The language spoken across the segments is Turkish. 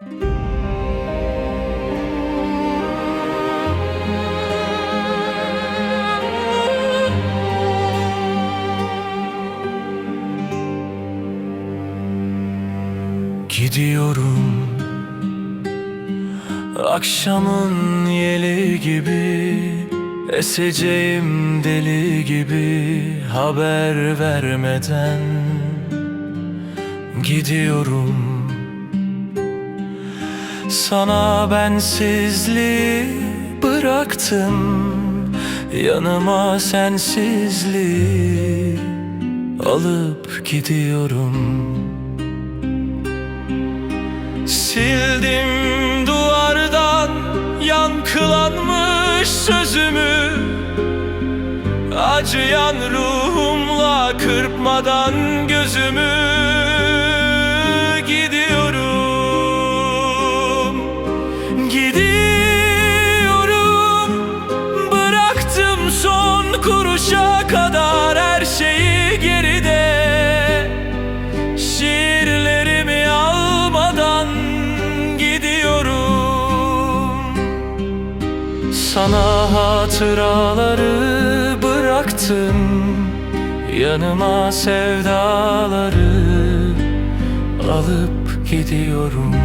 Gidiyorum Akşamın yeli gibi Eseceğim deli gibi Haber vermeden. Gidiyorum Sana bensizliği bıraktım. Yanıma sensizliği Alıp gidiyorum. Sildim duvardan yankılanmış sözümü. Acıyan ruhumla kırpmadan gözümü kuruşa kadar her şeyi geride. Şiirlerimi almadan gidiyorum. Sana hatıraları bıraktım. Yanıma sevdaları alıp gidiyorum.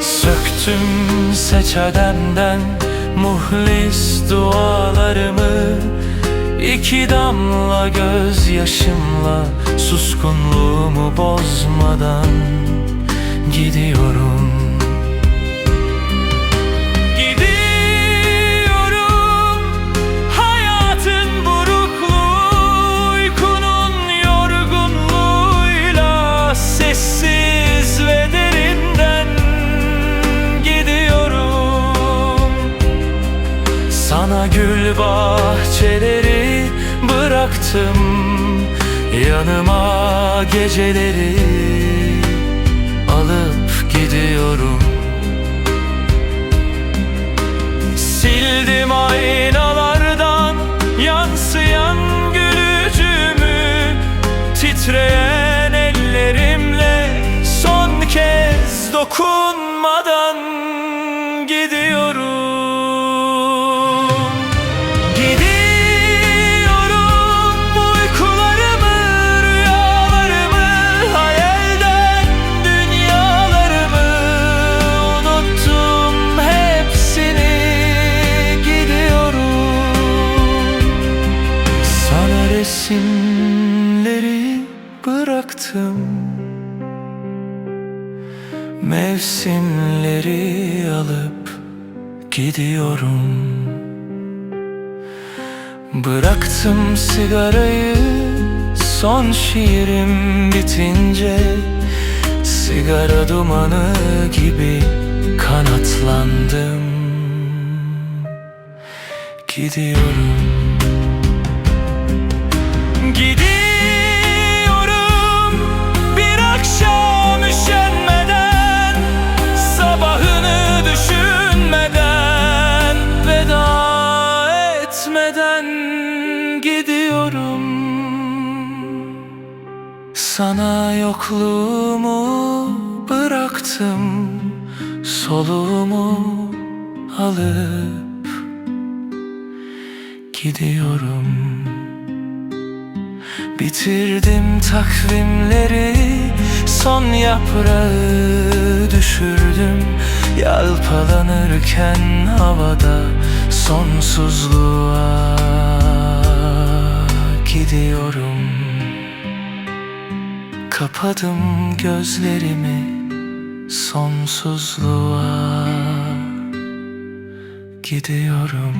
Söktüm seçedenden muhlis dualarımı İki damla gözyaşımla suskunluğumu bozmadan gidiyorum sana gül bahçeleri bıraktım Yanıma geceleri alıp gidiyorum Sana resimleri bıraktım. Mevsimleri alıp gidiyorum. Bıraktım sigarayı son şiirim bitince Sigara dumanı gibi kanatlandım. Gidiyorum gidiyorum. Sana yokluğumu bıraktım Soluğumu alıp gidiyorum Bitirdim takvimleri Son yaprağı düşürdüm. Yalpalanırken havada Sonsuzluğa gidiyorum. Kapadım gözlerimi Sonsuzluğa gidiyorum